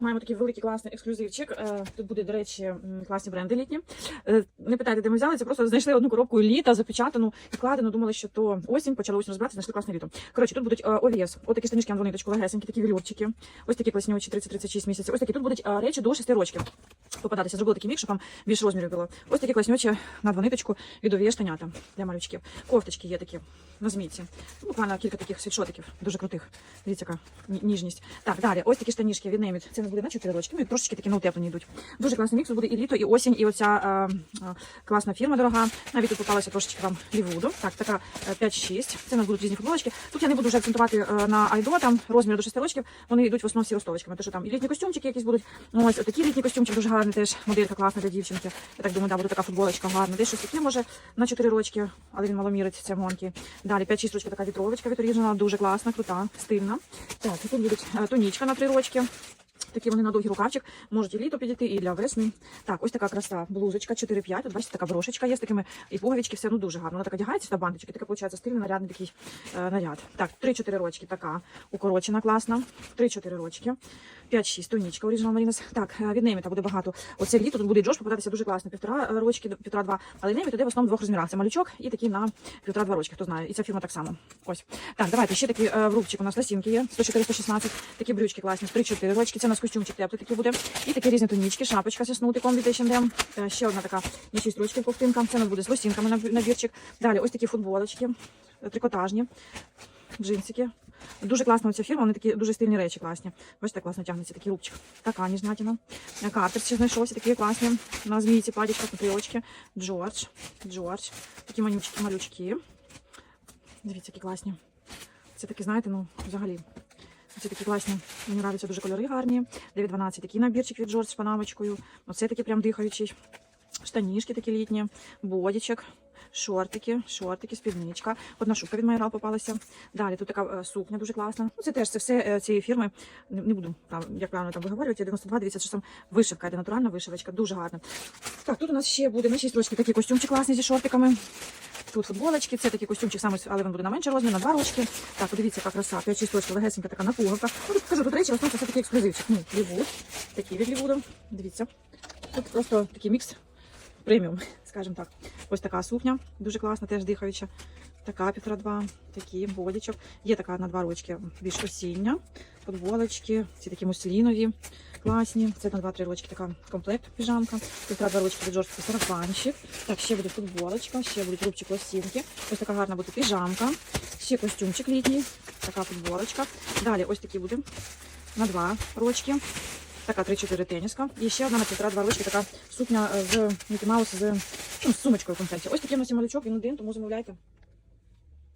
Маємо такий великий класний ексклюзивчик. Е, Тут буде, до речі, класні бренди літні. Е, Не питайте, де ми взяли, це просто знайшли одну коробку літа, запечатану, відкладену, думали, що то осінь, почали осінь розбиратися, знайшли класне літо. Коротше, тут будуть е, ОВС, от такі штанишки на двониточку, легесенькі, такі вільорчики, ось такі класнючі 30-36 місяців. Ось такі тут будуть речі до 6 рочків. Попадатися, зробили такий мікс, щоб вам більше розмірів було. Ось такі класнючі на двониточку від ОВС штанята для малючків. Кофточки є такі на змійці. Ну, Буквально кілька таких світшотиків, дуже крутих. Дивіться, яка ніжність. Так, далі, ось такі штанішки від Неміт. Це не буде на 4 рочки, ну і трошечки такі на утеплені йдуть. Дуже класний мікс, буде і літо, і осінь, і оця е, е, класна фірма дорога. Навіть тут попалася трошечки вам лівуду. Так, така е, 5-6. Це у нас будуть різні футболочки. Тут я не буду вже акцентувати е, на айдо, там розмір до 6 рочків. Вони йдуть в основному всі ростовочками. Тому там і літні костюмчики якісь будуть. Ну, Ось такі літні костюмчик дуже гарний теж. Моделька класна для дівчинки. Я так думаю, да, буде така футболочка гарна. Десь щось таке може на 4 рочки, але він маломірить це гонки. Далі 5-6 рочки така вітровочка від Original, дуже класна, крута, стильна. Так, тут будуть тунічка на 3 рочки. Такі вони на довгий рукавчик, можуть і літо підійти, і для весни. Так, ось така краса, блузочка 4-5. Тут бачите, така брошечка є з такими і пуговички, все ну дуже гарно. Вона така одягається та бантички, така виходить стильний, нарядний такий е, наряд. Так, 3-4 рочки, така укорочена, класна. 3-4 рочки. 5-6, тонічка, Original Marinas. Так, е, від Неміта буде багато. Оце літо тут буде Джош попадатися дуже класно. Півтора е, рочки, півтора-два. Але Неміт іде в основному в двох розмірах. Це малючок і такі на півтора-два рочки, хто знає. І ця фірма так само. Ось. Так, давайте ще такий е, врубчик у нас лосінки є. 104-116. Такі брючки класні, 3-4 рочки. Це у костюмчик теплий буде. І такі різні тонічки, шапочка зі снутиком від H&M. Е, Ще одна така 6 рочків ковтинка. Це у нас буде з лосінками наб- набірчик. Далі ось такі футболочки, е, трикотажні, джинсики. Дуже класна ця фірма, вони такі дуже стильні речі класні. Бачите, класно тягнеться такий рубчик. Така ніжнятина. Е, Картер ще знайшовся, такі класні. На змійці платічка, смотрілочки. Джордж. Джордж. Такі манючки, малючки. Дивіться, які класні. Це такі, знаєте, ну, взагалі. Це такі класні. Мені нравляться дуже кольори гарні. 9-12 такий набірчик від Джордж з панамочкою. Оце такий прям дихаючий. Штанішки такі літні, бодічок, шортики, шортики, спідничка. Одна шубка від Майрал попалася. Далі тут така е, сукня дуже класна. Ну, це теж це все е, цієї фірми. Не, не буду там, як правильно там виговорювати. 92, дивіться, що там вишивка, йде натуральна вишивочка, дуже гарна. Так, тут у нас ще буде на 6 рочки такий костюмчик класний зі шортиками. Тут футболочки, це такий костюмчик саме, але він буде на менший розмір, на два рочки. Так, подивіться, яка краса. 5 чисточка, легесенька така на пуговках. Ну, тут кажу, тут речі, в основному це такий ексклюзивчик. Ну, Лівуд, такі від Лівуду. Дивіться. Тут просто такий мікс преміум, скажімо так. Ось така сукня, дуже класна, теж дихаюча. Така півтора-два, такі бодічок. Є така на два рочки більш осіння. Футболочки, ці такі муслінові, класні. Це на два-три рочки така комплект піжамка. Півтора-два рочки від жорсткий сарафанчик. Так, ще буде футболочка, ще будуть рубчик лосінки. Ось така гарна буде піжамка. Ще костюмчик літній, така футболочка. Далі ось такі буде на два рочки. Така 3-4 теніска. І ще одна на півтора-два рочки, така сукня з Мікі Маус з, ну, з сумочкою в комплекті. Ось такий у нас є малючок, він один, тому замовляйте.